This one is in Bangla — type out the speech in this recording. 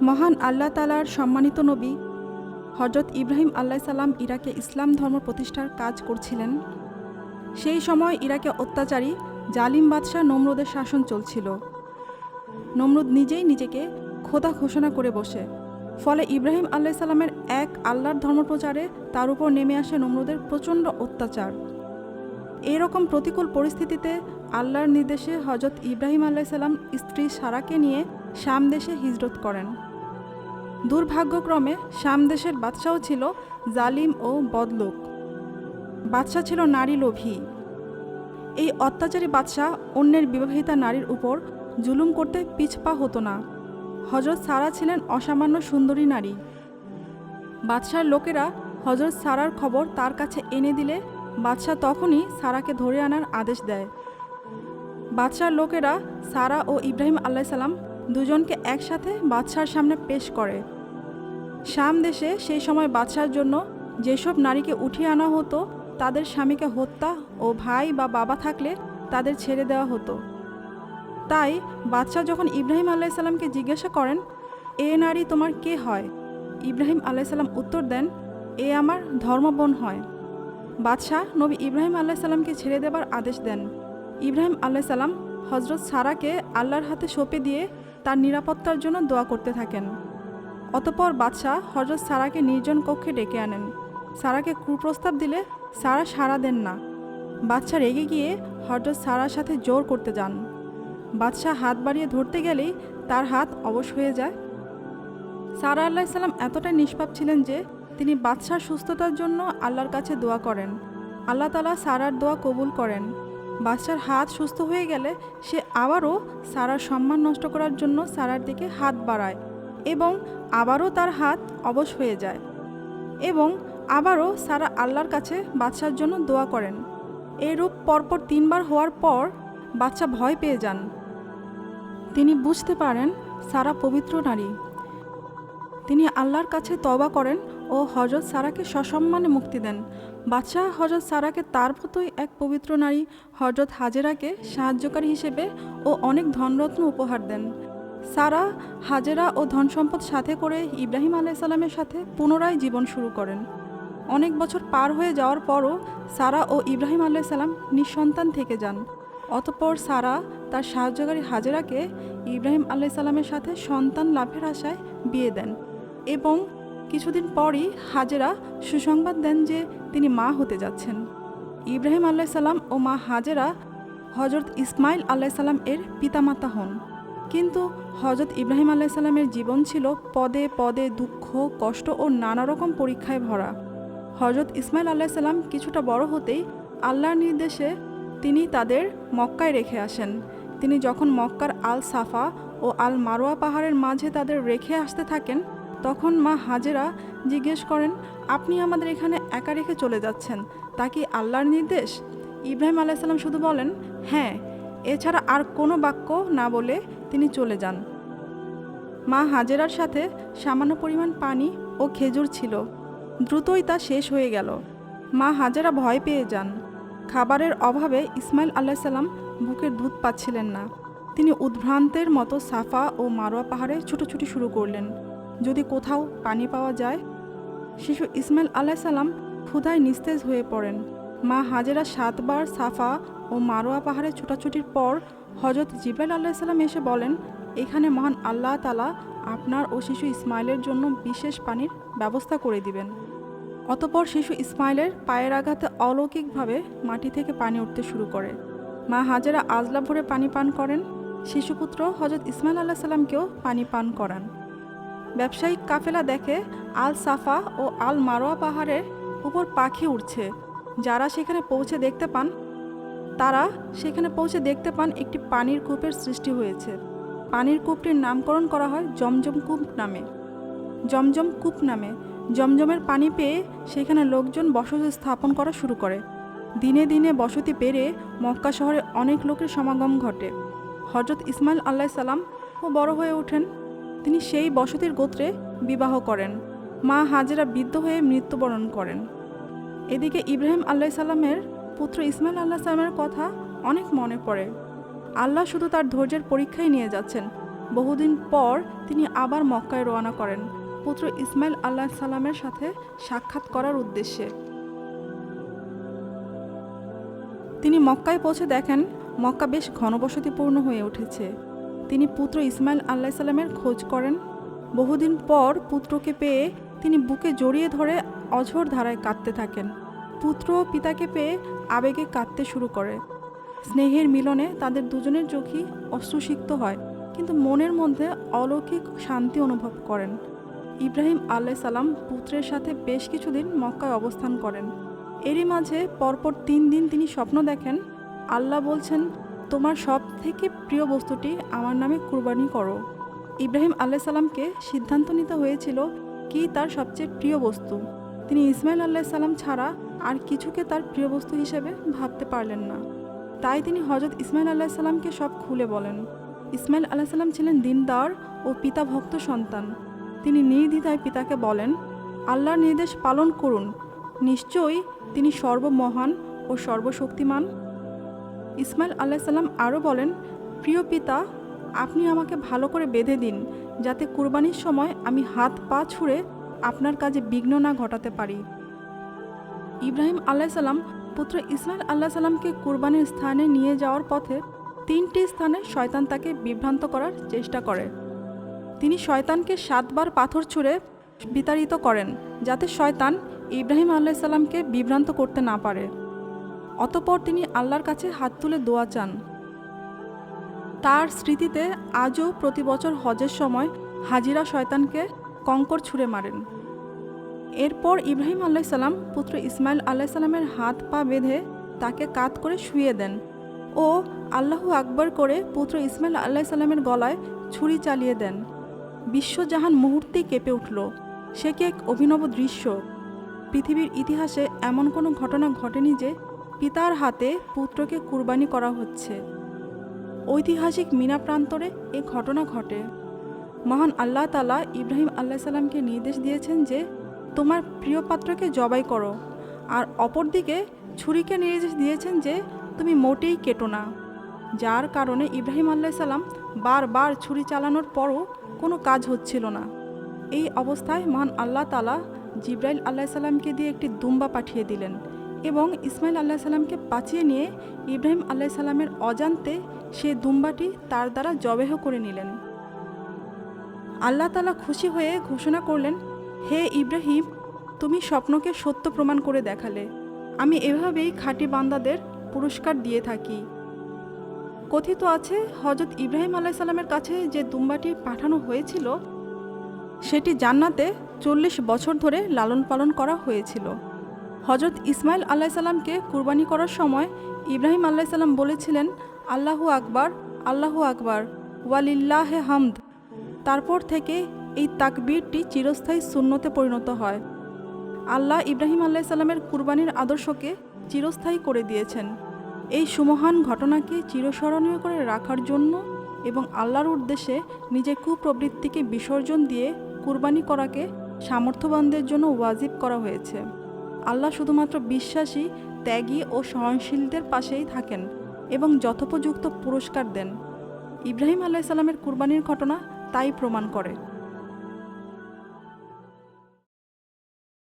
মহান আল্লাহ তালার সম্মানিত নবী হজরত ইব্রাহিম আল্লাহ সাল্লাম ইরাকে ইসলাম ধর্ম প্রতিষ্ঠার কাজ করছিলেন। সেই সময় ইরাকে অত্যাচারী জালিম বাদশাহ নমরুদের শাসন চলছিল। নমরুদ নিজেই নিজেকে খোদা ঘোষণা করে বসে। ফলে ইব্রাহিম আল্লাহ সাল্লামের এক আল্লাহর ধর্মপ্রচারে তার উপর নেমে আসে নমরুদের প্রচণ্ড অত্যাচার। এরকম প্রতিকূল পরিস্থিতিতে আল্লাহর নির্দেশে হজরত ইব্রাহিম আল্লাহ সাল্লাম স্ত্রী সারাকে নিয়ে শাম দেশে হিজরত করেন। দুর্ভাগ্যক্রমে শাম দেশের বাদশাও ছিল জালিম ও বদলোক। বাদশাহ ছিল নারী লোভী। এই অত্যাচারী বাদশাহ অন্যের বিবাহিতা নারীর উপর জুলুম করতে পিছপা হতো না। হজরত সারা ছিলেন অসামান্য সুন্দরী নারী। বাদশার লোকেরা হজরত সারার খবর তার কাছে এনে দিলে বাদশাহ তখনই সারাকে ধরে আনার আদেশ দেয়। বাদশার লোকেরা সারা ও ইব্রাহিম আল্লাহ সাল্লাম দুজনকে একসাথে বাদশার সামনে পেশ করে। শাম দেশে সেই সময় বাদশার জন্য যেসব নারীকে উঠিয়ে আনা হতো, তাদের স্বামীকে হত্যা ও ভাই বা বাবা থাকলে তাদের ছেড়ে দেওয়া হতো। তাই বাদশাহ যখন ইব্রাহিম আল্লাহ সাল্লামকে জিজ্ঞাসা করেন, এ নারী তোমার কে হয়? ইব্রাহিম আল্লাহ সাল্লাম উত্তর দেন, এ আমার ধর্মবোন হয়। বাদশাহ নবী ইব্রাহিম আল্লাহ সাল্লামকে ছেড়ে দেবার আদেশ দেন। ইব্রাহিম আল্লাহ সাল্লাম হজরত সারাকে আল্লাহর হাতে সঁপে দিয়ে তার নিরাপত্তার জন্য দোয়া করতে থাকেন। অতপর বাদশাহ হজরত সারাকে নির্জন কক্ষে ডেকে আনেন। সারাকে কুপ্রস্তাব দিলে সারা সাড়া দেন না। বাদশাহ রেগে গিয়ে হজরত সারার সাথে জোর করতে যান। বাদশাহ হাত বাড়িয়ে ধরতে গেলেই তার হাত অবশ হয়ে যায়। সারা আল্লাহ সাল্লাম এতটাই নিষ্পাপ ছিলেন যে তিনি বাদশার সুস্থতার জন্য আল্লাহর কাছে দোয়া করেন। আল্লাহ তালা সারার দোয়া কবুল করেন। বাদশার হাত সুস্থ হয়ে গেলে সে আবারও সারার সম্মান নষ্ট করার জন্য সারার দিকে হাত বাড়ায় এবং আবারও তার হাত অবশ হয়ে যায় এবং আবারও সারা আল্লাহর কাছে বাচ্চার জন্য দোয়া করেন। এই রূপ পরপর তিনবার হওয়ার পর বাচ্চা ভয় পেয়ে যান। তিনি বুঝতে পারেন সারা পবিত্র নারী। তিনি আল্লাহর কাছে তবা করেন ও হজরত সারাকে সসম্মানে মুক্তি দেন। বাদশাহ হজরত সারাকে তার মতোই এক পবিত্র নারী হজরত হাজেরাকে সাহায্যকারী হিসেবে ও অনেক ধনরত্ন উপহার দেন। সারা, হাজেরা ও ধন সম্পদ সাথে করে ইব্রাহিম আলাইসাল্লামের সাথে পুনরায় জীবন শুরু করেন। অনেক বছর পার হয়ে যাওয়ার পরও সারা ও ইব্রাহিম আলাইসাল্লাম নিঃসন্তান থেকে যান। অতপর সারা তার সাহায্যকারী হাজেরাকে ইব্রাহিম আলাইসাল্লামের সাথে সন্তান লাভের আশায় বিয়ে দেন এবং কিছুদিন পরই হাজেরা সুসংবাদ দেন যে তিনি মা হতে যাচ্ছেন। ইব্রাহিম আল্লাহ সাল্লাম ও মা হাজেরা হজরত ইসমাইল আল্লাহ সাল্লাম এর পিতামাতা হন। কিন্তু হজরত ইব্রাহিম আল্লাহ সাল্লামের জীবন ছিল পদে পদে দুঃখ, কষ্ট ও নানা রকম পরীক্ষায় ভরা। হজরত ইসমাইল আল্লাহ সাল্লাম কিছুটা বড় হতেই আল্লাহর নির্দেশে তিনি তাদের মক্কায় রেখে আসেন। তিনি যখন মক্কার আল সাফা ও আল মারোয়া পাহাড়ের মাঝে তাদের রেখে আসতে থাকেন তখন মা হাজেরা জিজ্ঞেস করেন, আপনি আমাদের এখানে একা রেখে চলে যাচ্ছেন, তা কি আল্লাহর নির্দেশ? ইব্রাহিম আলাইসাল্লাম শুধু বলেন হ্যাঁ এছাড়া আর কোনো বাক্য না বলে তিনি চলে যান। মা হাজেরার সাথে সামান্য পরিমাণ পানি ও খেজুর ছিল। দ্রুতই তা শেষ হয়ে গেল। মা হাজেরা ভয় পেয়ে যান। খাবারের অভাবে ইসমাইল আল্লাহ সাল্লাম বুকের দুধ পাচ্ছিলেন না। তিনি উদ্ভ্রান্তের মতো সাফা ও মারোয়া পাহাড়ে ছুটোছুটি শুরু করলেন। যদি কোথাও পানি পাওয়া যায়? শিশু ইসমাইল আল্লাহ সাল্লাম ক্ষুধায় নিস্তেজ হয়ে পড়েন। মা হাজেরা সাতবার সাফা ও মারোয়া পাহাড়ে ছোটাছুটির পর হজরত জিব্রাইল আল্লাহ সাল্লাম এসে বলেন, এখানে মহান আল্লাহ তালা আপনার ও শিশু ইসমাইলের জন্য বিশেষ পানির ব্যবস্থা করে দিবেন। অতপর শিশু ইসমাইলের পায়ের আঘাতে অলৌকিকভাবে মাটি থেকে পানি উঠতে শুরু করে। মা হাজেরা আজলা ভরে পানি পান করেন। শিশুপুত্র হজরত ইসমাইল আল্লাহ সাল্লামকেও পানি পান করান। ব্যবসায়িক কাফেলা দেখে আল সাফা ও আল মারোয়া পাহাড়ের উপর পাখি উঠছে যারা সেখানে পৌঁছে দেখতে পান, তারা সেখানে পৌঁছে দেখতে পান একটি পানির কূপের সৃষ্টি হয়েছে। পানির কূপটির নামকরণ করা হয় জমজম কূপ নামে। জমজম কূপ নামে। জমজমের পানি পেয়ে সেখানে লোকজন বসতি স্থাপন করা শুরু করে। দিনে দিনে বসতি পেরে মক্কা শহরে অনেক লোকের সমাগম ঘটে। হজরত ইসমাইল আল্লাহ সাল্লাম ও বড় হয়ে ওঠেন। তিনি সেই বসতির গোত্রে বিবাহ করেন। মা হাজেরা বৃদ্ধ হয়ে মৃত্যুবরণ করেন। এদিকে ইব্রাহিম আল্লাহ সাল্লামের পুত্র ইসমাইল আল্লাহ সাল্লামের কথা অনেক মনে পড়ে। আল্লাহ শুধু তার ধৈর্যের পরীক্ষায় নিয়ে যাচ্ছেন। বহুদিন পর তিনি আবার মক্কায় রওনা করেন। পুত্র ইসমাইল আল্লাহ সালামের সাথে সাক্ষাৎ করার উদ্দেশ্যে। তিনি মক্কায় পৌঁছে দেখেন মক্কা বেশ ঘনবসতিপূর্ণ হয়ে উঠেছে। তিনি পুত্র ইসমাইল আল্লাহ সাল্লামের খোঁজ করেন। বহুদিন পর পুত্রকে পেয়ে তিনি বুকে জড়িয়ে ধরে অঝোর ধারায় কাঁদতে থাকেন। পুত্র পিতাকে পেয়ে আবেগে কাঁদতে শুরু করে। স্নেহের মিলনে তাদের দুজনের চোখই অশ্রুসিক্ত হয়, কিন্তু মনের মধ্যে অলৌকিক শান্তি অনুভব করেন। ইব্রাহিম আল্লাহ সালাম পুত্রের সাথে বেশ কিছুদিন মক্কায় অবস্থান করেন। এরই মাঝে পরপর তিন দিন তিনি স্বপ্ন দেখেন, আল্লাহ বলছেন তোমার সব থেকে প্রিয় বস্তুটি আমার নামে কুরবানি করো। ইব্রাহিম আল্লাহ সালামকে সিদ্ধান্ত নিতে হয়েছিল কি তার সবচেয়ে প্রিয় বস্তু। তিনি ইসমাইল আল্লাহ সালাম ছাড়া আর কিছুকে তার প্রিয় বস্তু হিসেবে ভাবতে পারলেন না। তাই তিনি হজরত ইসমাইল আল্লাহ সাল্লামকে সব খুলে বলেন। ইসমাইল আল্লাহ সাল্লাম ছিলেন দিনদার ও পিতা ভক্ত সন্তান। তিনি নির্দ্বিধায় পিতাকে বলেন, আল্লাহর নির্দেশ পালন করুন। নিশ্চয়ই তিনি সর্বমহান ও সর্বশক্তিমান। ইসমাইল আল্লাহ সাল্লাম আরও বলেন, প্রিয় পিতা, আপনি আমাকে ভালো করে বেঁধে দিন, যাতে কুরবানির সময় আমি হাত পা ছুঁড়ে আপনার কাজে বিঘ্ন না ঘটাতে পারি। ইব্রাহিম আল্লাহ সাল্লাম পুত্র ইসমাইল আল্লাহ সাল্লামকে কুরবানির স্থানে নিয়ে যাওয়ার পথে তিনটি স্থানে শয়তান তাকে বিভ্রান্ত করার চেষ্টা করে। তিনি শয়তানকে সাতবার পাথর ছুঁড়ে বিতাড়িত করেন, যাতে শয়তান ইব্রাহিম আল্লাহ সাল্লামকে বিভ্রান্ত করতে না পারে। অতপর তিনি আল্লাহর কাছে হাত তুলে দোয়া চান। তার স্মৃতিতে আজও প্রতি বছর হজের সময় হাজিরা শয়তানকে কঙ্কর ছুঁড়ে মারেন। এরপর ইব্রাহিম আল্লাহ সাল্লাম পুত্র ইসমাইল আল্লাহ সাল্লামের হাত পা বেঁধে তাকে কাত করে শুয়ে দেন ও আল্লাহু আকবর করে পুত্র ইসমাইল আল্লাহ সাল্লামের গলায় ছুরি চালিয়ে দেন। বিশ্বজাহান মুহূর্তেই কেঁপে উঠল। সে কি এক অভিনব দৃশ্য। পৃথিবীর ইতিহাসে এমন কোনো ঘটনা ঘটেনি যে পিতার হাতে পুত্রকে কুরবানি করা হচ্ছে। ঐতিহাসিক মিনা প্রান্তরে এ ঘটনা ঘটে। মহান আল্লাহ তালা ইব্রাহিম আল্লাহ সাল্লামকে নির্দেশ দিয়েছেন যে, তোমার প্রিয় পাত্রকে জবাই করো। আর অপরদিকে ছুরিকে নির্দেশ দিয়েছেন যে, তুমি মোটেই কেটো না। যার কারণে ইব্রাহিম আল্লাহ সাল্লাম বারবার ছুরি চালানোর পরও কোনো কাজ হচ্ছিল না। এই অবস্থায় মহান আল্লাহ তালা জিব্রাইল আল্লাহ সাল্লামকে দিয়ে একটি দুম্বা পাঠিয়ে দিলেন। এবং ইসমাইল আল্লাহ সাল্লামকে বাঁচিয়ে নিয়ে ইব্রাহিম আল্লাহ সাল্লামের অজান্তে সে দুম্বাটি তার দ্বারা জবেহ করে নিলেন। আল্লাহ তালা খুশি হয়ে ঘোষণা করলেন, হে ইব্রাহিম, তুমি স্বপ্নকে সত্য প্রমাণ করে দেখালে। আমি এভাবেই খাঁটি বান্দাদের পুরস্কার দিয়ে থাকি। কথিত আছে হজরত ইব্রাহিম আল্লাহ সাল্লামের কাছে যে দুম্বাটি পাঠানো হয়েছিল, সেটি জান্নাতে চল্লিশ বছর ধরে লালন পালন করা হয়েছিল। হজরত ইসমাইল আল্লাহ সাল্লামকে কুরবানি করার সময় ইব্রাহিম আল্লাহ সাল্লাম বলেছিলেন, আল্লাহু আকবার আল্লাহু আকবার, ওয়ালিল্লাহে হামদ। তারপর থেকে এই তাকবীরটি চিরস্থায়ী শূন্যতে পরিণত হয়। আল্লাহ ইব্রাহিম আল্লাহ সাল্লামের কুরবানির আদর্শকে চিরস্থায়ী করে দিয়েছেন। এই সুমহান ঘটনাকে চিরস্মরণীয় করে রাখার জন্য এবং আল্লাহর উদ্দেশ্যে নিজের কুপ্রবৃত্তিকে বিসর্জন দিয়ে কুরবানি করাকে সামর্থ্যবানদের জন্য ওয়াজিব করা হয়েছে। আল্লাহ শুধুমাত্র বিশ্বাসী, ত্যাগী ও সহনশীলদের পাশেই থাকেন এবং যথোপযুক্ত পুরস্কার দেন। ইব্রাহিম আল্লাহ সাল্লামের কুরবানির ঘটনা তাই প্রমাণ করে।